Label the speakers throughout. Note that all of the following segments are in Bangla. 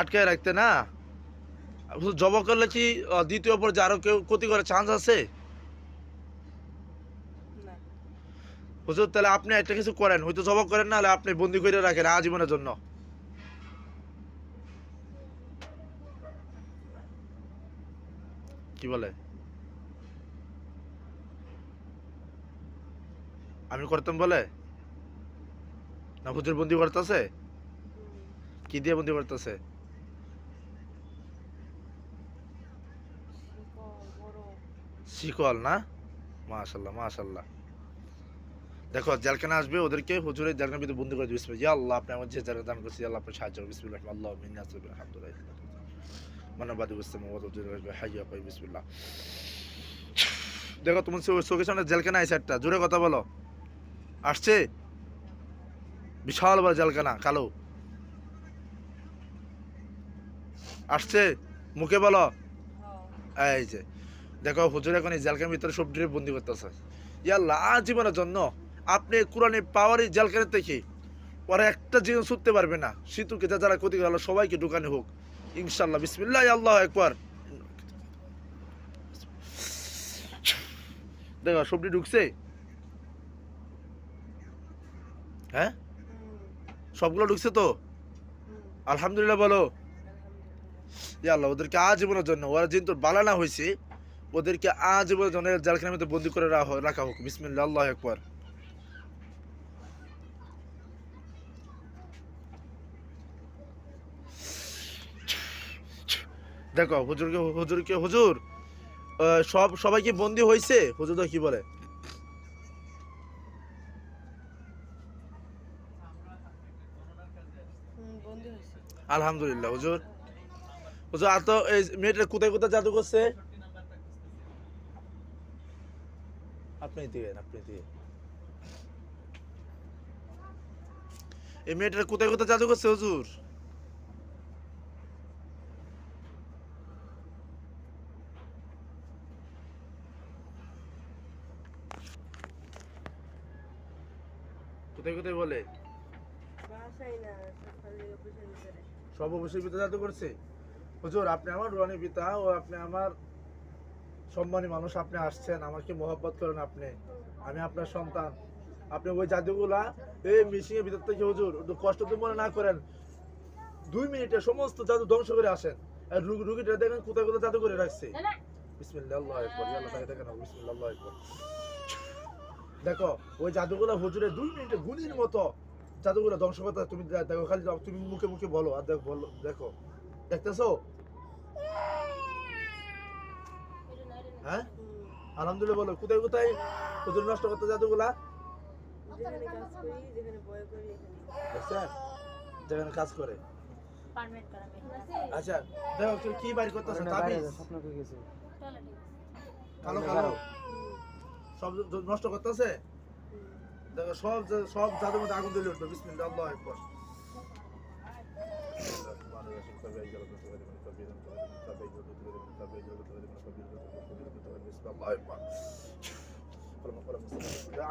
Speaker 1: আটকায় রাখতে না? জব করলে কি দ্বিতীয় পর আরও কেউ ক্ষতি করার চান্স আছে? হুজুর তাহলে আপনি একটা কিছু করেন হয়তো জব করেন না হলে আপনি বন্দি করে রাখেন আজীবনের জন্য। কি বলে? আমি করতাম বলে? না হুজুর বন্দি করতেছে। কি দিয়ে বন্দি করতেছে
Speaker 2: শিকল,
Speaker 1: না? মাশাল্লাহ মাশাল্লাহ। দেখো জেলখানা আসবে ওদেরকে হুজুরের জেলখানা ভিতরে বন্দি করে দিবে। আল্লাহ আপনি আমার যে দান করছি আল্লাহ আপনার সাহায্য বিসমিল্লাহ আল্লাহ মিন্না আসবে আলহামদুলিল্লাহ মানবাদি বুঝতে হাইয়া পাই বিসমিল্লাহ। দেখো তোমার চোখের সামনে জেলখানা আছে একটা জোরে কথা বলো। আসছে? বিশাল বড় জেলখানা কালো। আসছে? মুখে বলো। এই যে, দেখো, হুজুর এখন এই জেলখানার ভিতরে সব ড্রিপ বন্দি করতেছে। ইয়াল্লা আজীবনের জন্য আপনি কোরআনে পাওয়ারই জেলখানা থেকে ওরা একটা জীবন ছুটতে পারবে না। শীতুকে যা যারা ক্ষতি গেল সবাইকে ঢুকানো হোক। ইনশাল্লাহ বিসমিল্লাহ আল্লাহ একবার দেখো সবজি ঢুকছে? হ্যাঁ? সবগুলো ঢুকছে তো? আলহামদুলিল্লাহ বলো। ইয়া আল্লাহ ওদেরকে আজীবনের জন্য ওরা যেহেতু বালানা হয়েছে ওদেরকে আজীবনের জন্য জেলখানার মধ্যে বন্দি করে রাখা হোক। বিসমিল্লাহ আল্লাহ একবার দেখো হুজুরকে হুজুরকে হুজুর আহ, সব সবাইকে বন্দি হয়েছে? হুজুর কি বলে? আলহামদুলিল্লাহ হুজুর। হুজুর আর তো এই মেয়েটা কোথায় কোথায় জাদু করছে? আপনি দিয়ে আপনি দিয়ে এই মেয়েটার কোথায় কোথায় জাদু করছে হুজুর? কোথায় কোথায় বলে।
Speaker 2: সব
Speaker 1: অবশ্যই জাদু করছে? হুজুর আপনি আমার রুহানি পিতা ও আপনি আমার সম্মানী মানুষ আপনি আসছেন আমাকে মোহাব্বত করেন আপনি। আমি আপনার সন্তান। আপনি ওই জাদুগুলা এই মিশিং এর ভিতর থেকে হুজুর কষ্ট তো মনে না করেন। দুই মিনিটে সমস্ত জাদু ধ্বংস করে আসেন। আর রুগী রুগীটা দেখেন কোথায় কোথায় জাদু করে রাখছে। দেখো ওই জাদুগুলা হুজুরের দুই মিনিটে গুলির মতো জাদুগুলো ধ্বংস করতে তুমি দেখো খালি তুমি মুখে মুখে বলো আর দেখো বলো দেখো। দেখতেছো? হ্যাঁ?
Speaker 2: হুম,
Speaker 1: আলহামদুলিল্লাহ বলো কোথায় কোথায় হুজুর নষ্ট করতে জাদুগুলা
Speaker 2: যেখানে কাজ করি যেখানে
Speaker 1: কাজ করে। আচ্ছা দেখো তুমি কি বাইর করতেছো তাবিজ? কালো কালো? সব নষ্ট করতেছে? দেখো সব সব জাদুর মধ্যে আগুন দিলে উঠবে বিসমিল্লাহ আল্লাহ আকবার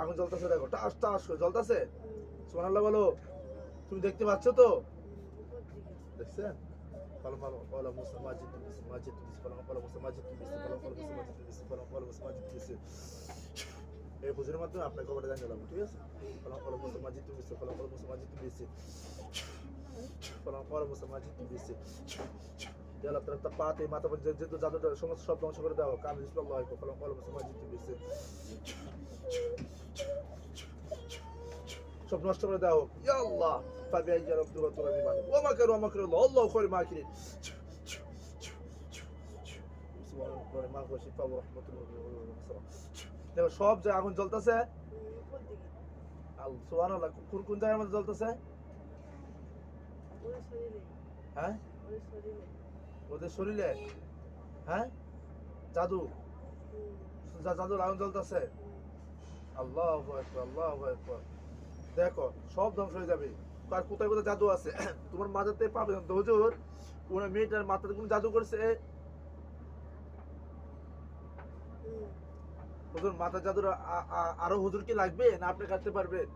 Speaker 1: আগুন জ্বলতেছে দেখো টাস টাস করে জ্বলতেছে
Speaker 2: হুম,
Speaker 1: সুবহানাল্লাহ বলো তুমি দেখতে পাচ্ছ তো
Speaker 2: উপর দিকে।
Speaker 1: দেখছেন قال قال قال موسى ما جئت بس ما جئت بس قال قال موسى ما جئت بس قال قال موسى ما جئت بس قال قال موسى ما جئت بس এই বুঝের মাধ্যমে আপনার খবরটা জানিয়ে দিলাম ঠিক আছে قال قال موسى ما جئت بس قال قال موسى ما جئت بس قال قال موسى ما جئت بس আল্লাহ তারা তার পাতে মাথা পর্যন্ত যেহেতু জাদুটার সমস্ত সব ধ্বংস করে দেওয়া কারণ ইসলাম হয় কলম কলম সময় জিতে দিয়েছে সব নষ্ট করে দেওয়া হোক। ইয়া আল্লাহ পাবে আইয়া রব দুয়া তোরা নিমান ও মা করো মা করো আল্লাহ খৈর মা কিরিন দেখো সব যে আগুন জ্বলতেছে
Speaker 2: সুবান
Speaker 1: আল্লাহ কোন কোন জায়গার মধ্যে জ্বলতেছে? হ্যাঁ? ওদের শরীরে? হ্যাঁ? জাদু? জাদুর আগুন জ্বলতেছে। আল্লাহ আল্লাহ দেখো, সব ধ্বংস হয়ে যাবে। তার কোথায় কোথায় জাদু আছে? তোমার মাথাতে পাবে হুজুর কোন মেয়েটার মাথাতে কোন জাদু করছে? হুজুর মাথা জাদুর আরও হুজুর কি লাগবে না আপনি কাটতে পারবেন?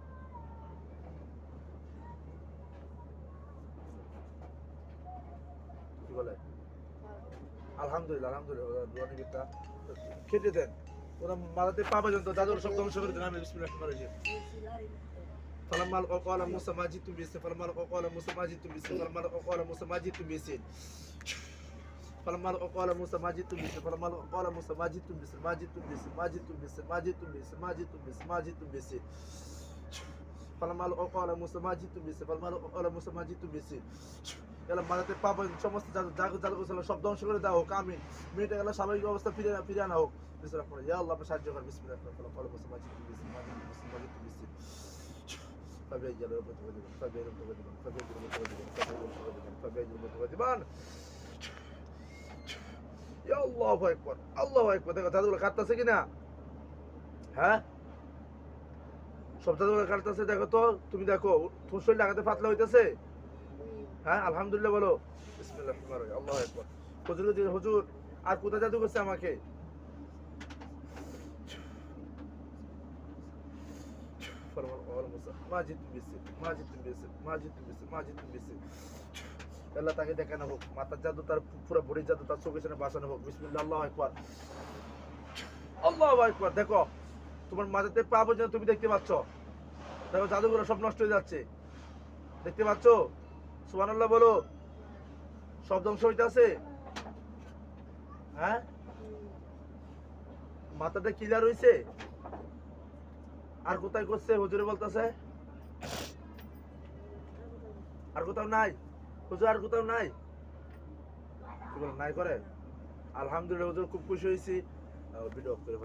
Speaker 1: আলহামদুলিল্লাহ আলহামদুলিল্লাহ রুহানি বিদ্যা খেতে দেন ওরা মাথাতে পা পর্যন্ত দাদুর সব ধ্বংস করে দেন আমি বিসমিল্লাহ রহমানির রহিম فلما لقوا قال موسى ما جئتم به فلما لقوا قال موسى ما جئتم به فلما لقوا قال موسى ما جئتم به فلما لقوا قال موسى ما جئتم به فلما لقوا قال موسى ما جئتم به ما جئتم به ما جئتم به ما جئتم به ما جئتم به ما جئتم به فلما لقوا قال موسى ما جئتم به فلما لقوا قال موسى ما جئتم به এলা মারাতে পাবেন সমস্ত জাদু জাদু জাদু গোসল সব ধ্বংস করে দেওয়া হোক আমি মেয়েটা গেলে স্বাভাবিক অবস্থা ফিরে ফিরে আনা হোক বিসমিল্লাহ রহমান ইয়া আল্লাহ আপনি সাহায্য করেন বিসমিল্লাহ রহমান কল মুসা মাজিদ বিসমিল্লাহ মাজিদ বিসমিল্লাহ فبيجي له متغضبا فبيجي متغضبا فبيجي متغضبا فبيجي متغضبا فبيجي متغضبا يا الله اكبر الله اكبر দেখো দাদুগুলো কাটতেছে কিনা হ্যাঁ সব দাদুগুলো কাটতেছে দেখো তো তুমি দেখো তোমার শরীর লাগাতে পাতলা হইতেছে হ্যাঁ আলহামদুলিল্লাহ বলো। আল্লাহু হুজুর, আর কোথায় জাদু করছে আমাকে? তাকে দেখানো হোক মাথার জাদু তার পুরো বডি জাদু তার চোখের সামনে হোক বিসমিল্লাহ, আল্লাহু আকবার। দেখো, তোমার মাথাতে পা পর্যন্ত তুমি দেখতে পাচ্ছ। দেখো জাদুগুলো সব নষ্ট হয়ে যাচ্ছে। দেখতে পাচ্ছ? সুবহানাল্লাহ বলো। হ্যাঁ? মাথাটা আর কোথায় করছে? হুজুরে বলতেছে। আর কোথাও নাই? হুজুর, আর কোথাও নাই? নাই করে? আলহামদুলিল্লাহ, হুজুর, খুব খুশি হয়েছি ভিডিও করে